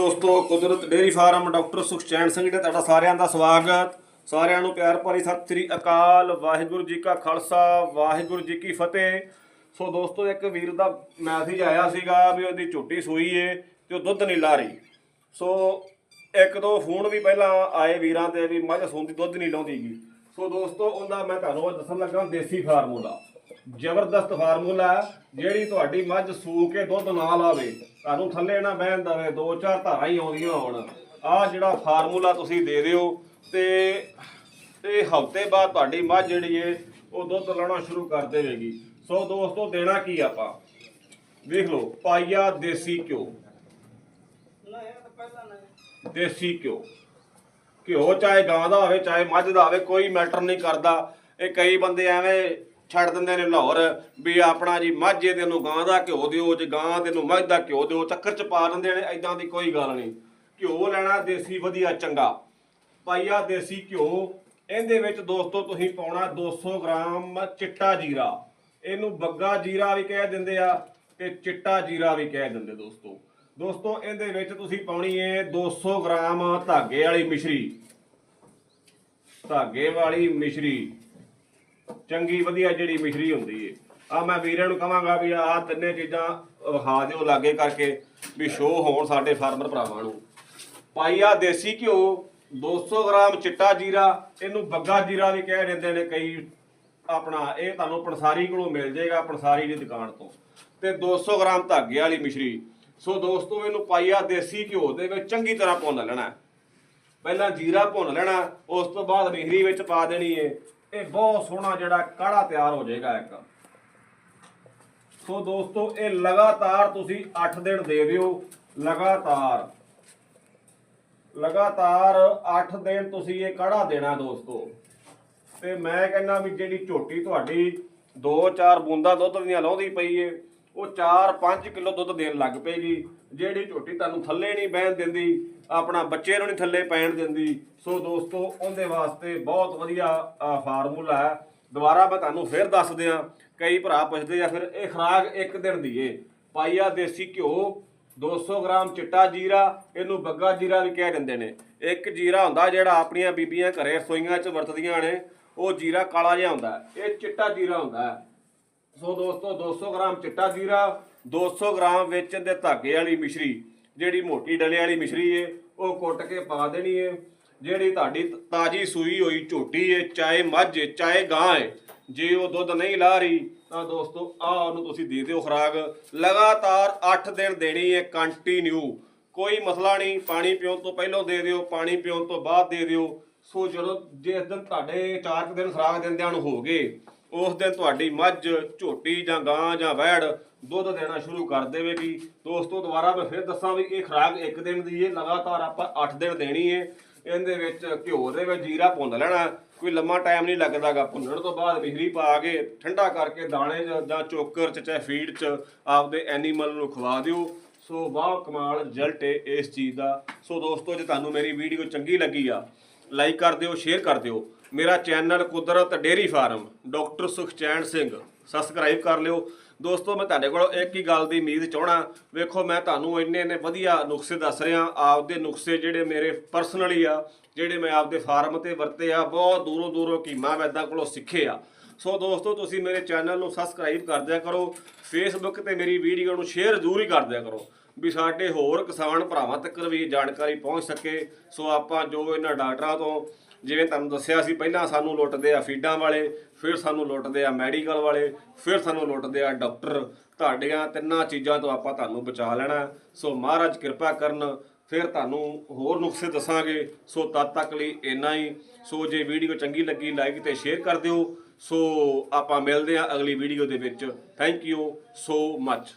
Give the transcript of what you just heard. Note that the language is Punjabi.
ਦੋਸਤੋ, Kudrat dairy farm doctor Sukhchain Singh ji ਦਾ ਤੁਹਾਡਾ ਸਾਰਿਆਂ ਦਾ ਸਵਾਗਤ। ਸਾਰਿਆਂ ਨੂੰ ਪਿਆਰ ਭਰੀ ਸਤਿ ਸ੍ਰੀ ਅਕਾਲ। ਵਾਹਿਗੁਰੂ ਜੀ ਕਾ ਖਾਲਸਾ, ਵਾਹਿਗੁਰੂ ਜੀ ਕੀ ਫਤਿਹ। ਸੋ ਦੋਸਤੋ, ਇੱਕ ਵੀਰ ਦਾ ਮੈਸੇਜ ਆਇਆ ਸੀਗਾ ਵੀ ਉਹਦੀ ਝੋਟੀ ਸੂਈ ਏ ਤੇ ਉਹ ਦੁੱਧ ਨਹੀਂ ਲਾ ਰਹੀ। ਸੋ ਇੱਕ ਦੋ ਫੋਨ ਵੀ ਪਹਿਲਾਂ ਆਏ ਵੀਰਾਂ ਤੇ ਵੀ ਮੱਝ ਸੂੰਦੀ, ਦੁੱਧ ਨਹੀਂ ਲਾਉਂਦੀਗੀ ਸੋ ਦੋਸਤੋ, ਉਹਦਾ ਮੈਂ ਤੁਹਾਨੂੰ ਅੱਜ ਦੱਸਣ ਲੱਗਾ, ਦੇਸੀ ਫਾਰਮੂਲਾ ਜ਼ਬਰਦਸਤ ਫਾਰਮੂਲਾ ਜਿਹੜੀ ਤੁਹਾਡੀ ਮੱਝ ਸੂ ਕੇ ਦੁੱਧ ਨਾ ਲਾਵੇ। ਤੁਹਾਨੂੰ ਥੱਲੇ ਨਾ ਬਹਿਣ ਦਵੇ, ਦੋ ਚਾਰ ਧਾਰਾਂ ਹੀ ਆਉਂਦੀਆਂ ਹੋਣ। ਆਹ ਜਿਹੜਾ ਫਾਰਮੂਲਾ ਤੁਸੀਂ ਦੇ ਦਿਓ ਤੇ ਇਹ ਹਫ਼ਤੇ ਬਾਅਦ ਤੁਹਾਡੀ ਮੱਝ ਜਿਹੜੀ ਏ, ਉਹ ਦੁੱਧ ਲਾਉਣਾ ਸ਼ੁਰੂ ਕਰ ਦੇਵੇਗੀ। ਸੋ ਦੋਸਤੋ, ਦੇਣਾ ਕੀ ਆਪਾਂ? ਵੇਖ ਲਓ ਪਾਈਆ ਦੇਸੀ ਘਿਓ। ਦੇਸੀ ਘਿਓ। ਘਿਓ ਚਾਹੇ ਗਾਂ ਦਾ ਹੋਵੇ, ਚਾਹੇ ਮੱਝ ਦਾ ਹੋਵੇ, ਕੋਈ ਮੈਟਰ ਨਹੀਂ ਕਰਦਾ। ਇਹ ਕਈ ਬੰਦੇ ਐਵੇਂ ਛੱਡ ਦਿੰਦੇ ਨੇ ਲਾਹੌਰ, ਵੀ ਆਪਣਾ ਜੀ ਮਾਝੇ ਇਹਦੇ ਨੂੰ ਗਾਂ ਦਾ ਘਿਓ ਦਿਓ, ਜੇ ਗਾਂ ਦੇ ਨੂੰ ਮੱਝ ਦਾ ਘਿਓ ਦਿਓ, ਚੱਕਰ ਚ ਪਾ ਦਿੰਦੇ ਨੇ ਐਦਾਂ ਦੀ ਕੋਈ ਗੱਲ ਨਹੀਂ। ਘਿਓ ਲੈਣਾ ਦੇਸੀ ਵਧੀਆ ਚੰਗਾ। ਪਾਈਆ ਦੇਸੀ ਘਿਓ, ਇਹਦੇ ਵਿੱਚ ਦੋਸਤੋ ਤੁਸੀਂ ਪਾਉਣਾ 200 ਗ੍ਰਾਮ ਚਿੱਟਾ ਜੀਰਾ। ਇਹਨੂੰ ਬੱਗਾ ਜੀਰਾ ਵੀ ਕਹਿ ਦਿੰਦੇ ਆ ਤੇ ਚਿੱਟਾ ਜੀਰਾ ਵੀ ਕਹਿ ਦਿੰਦੇ ਦੋਸਤੋ। ਦੋਸਤੋ, ਇਹਦੇ ਵਿੱਚ ਤੁਸੀਂ ਪਾਉਣੀ ਹੈ 200 ਗ੍ਰਾਮ ਧਾਗੇ ਵਾਲੀ ਮਿਸ਼ਰੀ। ਧਾਗੇ ਵਾਲੀ ਮਿਸ਼ਰੀ। ਚੰਗੀ, ਵਧੀਆ ਜਿਹੜੀ ਮਿਸ਼ਰੀ ਹੁੰਦੀ ਏ। ਆ ਮੈਂ ਵੀਰਾਂ ਨੂੰ ਕਹਾਂਗਾ ਵੀ ਆਹ ਤਿੰਨੇ ਚੀਜ਼ਾਂ ਵਿਖਾ ਦਿਓ ਲਾਗੇ ਕਰਕੇ ਵੀ ਸ਼ੋਅ ਹੋਣ ਸਾਡੇ ਫਾਰਮਰ ਭਰਾਵਾਂ ਨੂੰ। ਪਾਈ ਆ ਦੇਸੀ ਘਿਓ 200 ਗ੍ਰਾਮ ਚਿੱਟਾ ਜੀਰਾ, ਇਹਨੂੰ ਬੱਗਾ ਜੀਰਾ ਵੀ ਕਹਿ ਦਿੰਦੇ ਨੇ ਕਈ ਆਪਣਾ, ਇਹ ਤੁਹਾਨੂੰ ਪੰਸਾਰੀ ਕੋਲੋਂ ਮਿਲ ਜਾਏਗਾ ਪੰਸਾਰੀ ਦੀ ਦੁਕਾਨ ਤੋਂ। ਤੇ 200 ਗ੍ਰਾਮ ਧਾਗੇ ਵਾਲੀ ਮਿਸ਼ਰੀ। ਸੋ ਦੋਸਤੋ, ਇਹਨੂੰ ਪਾਈਆ ਦੇਸੀ ਘਿਓ ਦੇ ਵਿੱਚ ਚੰਗੀ ਤਰ੍ਹਾਂ ਭੁੰਨ ਲੈਣਾ। ਪਹਿਲਾਂ ਜੀਰਾ ਭੁੰਨ ਲੈਣਾ, ਉਸ ਤੋਂ ਬਾਅਦ ਮਿਹਰੀ ਵਿੱਚ ਪਾ ਦੇਣੀ ਏ। ਇਹ ਬਹੁਤ ਸੋਹਣਾ ਜਿਹੜਾ ਕਾੜਾ ਤਿਆਰ ਹੋ ਜਾਏਗਾ ਇੱਕ। ਸੋ ਦੋਸਤੋ, ਇਹ ਲਗਾਤਾਰ ਤੁਸੀਂ 8 ਦਿਨ ਦੇ ਦਿਓ। ਲਗਾਤਾਰ। ਲਗਾਤਾਰ 8 ਦਿਨ ਤੁਸੀਂ ਇਹ ਕਾੜਾ ਦੇਣਾ ਦੋਸਤੋ। ਤੇ ਮੈਂ ਕਹਿੰਦਾ ਵੀ ਜਿਹੜੀ ਝੋਟੀ ਤੁਹਾਡੀ 2-4 ਬੂੰਦਾਂ ਦੁੱਧ ਦੀਆਂ ਲਾਉਂਦੀ ਪਈ ਏ ਉਹ 4-5 ਕਿਲੋ ਦੁੱਧ ਦੇਣ ਲੱਗ ਪਏਗੀ। ਜਿਹੜੀ ਝੋਟੀ ਤੁਹਾਨੂੰ ਥੱਲੇ ਨਹੀਂ ਬਹਿਣ ਦਿੰਦੀ, ਆਪਣਾ ਬੱਚੇ ਨੂੰ ਨਹੀਂ ਥੱਲੇ ਪੈਣ ਦਿੰਦੀ। ਸੋ ਦੋਸਤੋ, ਉਹਦੇ ਵਾਸਤੇ ਬਹੁਤ ਵਧੀਆ ਫਾਰਮੂਲਾ ਹੈ। ਦੁਬਾਰਾ ਮੈਂ ਤੁਹਾਨੂੰ ਫਿਰ ਦੱਸ ਦਿਆਂ, ਕਈ ਭਰਾ ਪੁੱਛਦੇ ਆ, ਫਿਰ ਇਹ ਖਰਾਕ ਇੱਕ ਦਿਨ ਦੀ ਏ। ਪਾਈਆ ਦੇਸੀ ਘਿਓ 200 ਗ੍ਰਾਮ ਚਿੱਟਾ ਜੀਰਾ, ਇਹਨੂੰ ਬੱਗਾ ਜੀਰਾ ਵੀ ਕਹਿ ਦਿੰਦੇ ਨੇ। ਇੱਕ ਜੀਰਾ ਹੁੰਦਾ ਜਿਹੜਾ ਆਪਣੀਆਂ ਬੀਬੀਆਂ ਘਰੇ ਰਸੋਈਆਂ 'ਚ ਵਰਤਦੀਆਂ ਨੇ, ਉਹ ਜੀਰਾ ਕਾਲਾ ਜਿਹਾ ਹੁੰਦਾ। ਇਹ ਚਿੱਟਾ ਜੀਰਾ ਹੁੰਦਾ। ਹੈ ਸੋ ਦੋਸਤੋ 200 ਗ੍ਰਾਮ ਚਿੱਟਾ ਜੀਰਾ 200 ਗ੍ਰਾਮ ਵਿੱਚ ਦੇ ਧਾਗੇ ਵਾਲੀ ਮਿਸ਼ਰੀ, ਜਿਹੜੀ ਮੋਟੀ ਡਲੇ ਵਾਲੀ ਮਿਸ਼ਰੀ ਏ, ਉਹ ਕੁੱਟ ਕੇ ਪਾ ਦੇਣੀ ਏ। ਜਿਹੜੀ ਤੁਹਾਡੀ ਤਾਜੀ ਸੂਈ ਹੋਈ ਝੋਟੀ ਏ, ਚਾਹੇ ਮੱਝ ਏ, ਚਾਹੇ ਗਾਂ ਏ, ਜੇ ਉਹ ਦੁੱਧ ਨਹੀਂ ਲਾ ਰਹੀ, ਤਾਂ ਦੋਸਤੋ, ਆਹ ਉਹਨੂੰ ਤੁਸੀਂ ਦੇ ਦਿਓ ਖੁਰਾਕ। ਲਗਾਤਾਰ 8 ਦਿਨ ਦੇਣੀ ਏ ਕੰਟੀਨਿਊ ਕੋਈ ਮਸਲਾ ਨਹੀਂ, ਪਾਣੀ ਪੀਉਣ ਤੋਂ ਪਹਿਲਾਂ ਦੇ ਦਿਓ, ਪਾਣੀ ਪੀਉਣ ਤੋਂ ਬਾਅਦ ਦੇ ਦਿਓ। ਸੋ ਜਦੋਂ ਜਿਸ ਦਿਨ ਤੁਹਾਡੇ 4 ਦਿਨ ਖੁਰਾਕ ਦਿੰਦਿਆਂ ਨੂੰ ਹੋ ਗਏ ਉਸ ਦਿਨ ਤੁਹਾਡੀ ਮੱਝ, ਝੋਟੀ ਜਾਂ ਗਾਂ ਜਾਂ ਵੈੜ ਦੁੱਧ ਦੇਣਾ ਸ਼ੁਰੂ ਕਰ ਦੇਵੇਗੀ। ਦੋਸਤੋ, ਦੁਬਾਰਾ ਮੈਂ ਫਿਰ ਦੱਸਾਂ ਵੀ ਇਹ ਖੁਰਾਕ ਇੱਕ ਦਿਨ ਦੀ ਹੈ ਲਗਾਤਾਰ ਆਪਾਂ 8 ਦਿਨ ਦੇਣੀ ਹੈ ਇਹਦੇ ਵਿੱਚ ਘਿਓ ਦੇ ਵਿੱਚ ਜੀਰਾ ਭੁੰਨ ਲੈਣਾ। ਕੋਈ ਲੰਮਾ ਟਾਈਮ ਨਹੀਂ ਲੱਗਦਾਗਾ। ਭੁੰਨਣ ਤੋਂ ਬਾਅਦ ਬਿਜਲੀ ਪਾ ਕੇ ਠੰਡਾ ਕਰਕੇ ਦਾਣੇ 'ਚ ਜਾਂ ਚੋਕਰ 'ਚ ਚਾਹੇ ਫੀਡ 'ਚ ਆਪਦੇ ਐਨੀਮਲ ਨੂੰ ਖਵਾ ਦਿਓ। ਸੋ ਵਾਹ ਕਮਾਲ ਰਿਜ਼ਲਟ ਏ ਇਸ ਚੀਜ਼ ਦਾ। ਸੋ ਦੋਸਤੋ, ਜੇ ਤੁਹਾਨੂੰ ਮੇਰੀ ਵੀਡੀਓ ਚੰਗੀ ਲੱਗੀ ਆ ਲਾਈਕ ਕਰ ਦਿਓ, ਸ਼ੇਅਰ ਕਰ ਦਿਓ। ਮੇਰਾ channel Kudrat dairy farm, doctor Sukhchain Singh subscribe ਕਰ ਲਿਓ। ਦੋਸਤੋ, ਮੈਂ ਤੁਹਾਡੇ ਕੋਲੋਂ ਇੱਕ ਹੀ ਗੱਲ ਦੀ ਉਮੀਦ ਚਾਹਣਾ ਵੇਖੋ, ਮੈਂ ਤੁਹਾਨੂੰ ਇੰਨੇ ਇੰਨੇ ਵਧੀਆ ਨੁਸਖੇ ਦੱਸ ਰਿਹਾ। ਆਪਦੇ ਨੁਸਖੇ ਜਿਹੜੇ ਮੇਰੇ ਪਰਸਨਲੀ ਆ, ਜਿਹੜੇ ਮੈਂ ਆਪਦੇ ਫਾਰਮ ਤੇ ਵਰਤੇ ਆ, ਬਹੁਤ ਦੂਰੋਂ ਦੂਰੋਂ ਕੀਮਾ ਵੈਦਾਂ ਕੋਲੋਂ ਸਿੱਖੇ ਆ। ਸੋ ਦੋਸਤੋ, ਤੁਸੀਂ ਮੇਰੇ ਚੈਨਲ ਨੂੰ ਸਬਸਕ੍ਰਾਈਬ ਕਰ ਦਿਆ ਕਰੋ ਫੇਸਬੁੱਕ ਤੇ ਮੇਰੀ ਵੀਡੀਓ ਨੂੰ ਸ਼ੇਅਰ ਜ਼ਰੂਰ ਹੀ ਕਰ ਦਿਆ ਕਰੋ, ਵੀ ਸਾਡੇ ਹੋਰ ਕਿਸਾਨ ਭਰਾਵਾਂ ਤੱਕ ਵੀ ਜਾਣਕਾਰੀ ਪਹੁੰਚ ਸਕੇ। ਸੋ ਆਪਾਂ ਜੋ ਇਹਨਾਂ ਡਾਕਟਰਾਂ ਤੋਂ, ਜਿਵੇਂ ਤੁਹਾਨੂੰ ਦੱਸਿਆ ਸੀ, ਪਹਿਲਾਂ ਸਾਨੂੰ ਲੁੱਟਦੇ ਆ ਫੀਡਾਂ ਵਾਲੇ, ਫਿਰ ਸਾਨੂੰ ਲੁੱਟਦੇ ਆ ਮੈਡੀਕਲ ਵਾਲੇ, ਫਿਰ ਸਾਨੂੰ ਲੁੱਟਦੇ ਆ ਡਾਕਟਰ। ਤੁਹਾਡੀਆਂ ਤਿੰਨਾਂ ਚੀਜ਼ਾਂ ਤੋਂ ਆਪਾਂ ਤੁਹਾਨੂੰ ਬਚਾ ਲੈਣਾ। ਸੋ ਮਹਾਰਾਜ ਕਿਰਪਾ ਕਰਨ, ਫਿਰ ਤੁਹਾਨੂੰ ਹੋਰ ਨੁਕਸੇ ਦੱਸਾਂਗੇ। ਸੋ ਤਦ ਤੱਕ ਲਈ ਇੰਨਾ ਹੀ। ਸੋ ਜੇ ਵੀਡੀਓ ਚੰਗੀ ਲੱਗੀ ਲਾਈਕ ਤੇ ਸ਼ੇਅਰ ਕਰ ਦਿਓ। ਸੋ ਆਪਾਂ ਮਿਲਦੇ ਹਾਂ ਅਗਲੀ ਵੀਡੀਓ ਦੇ ਵਿੱਚ। Thank you so much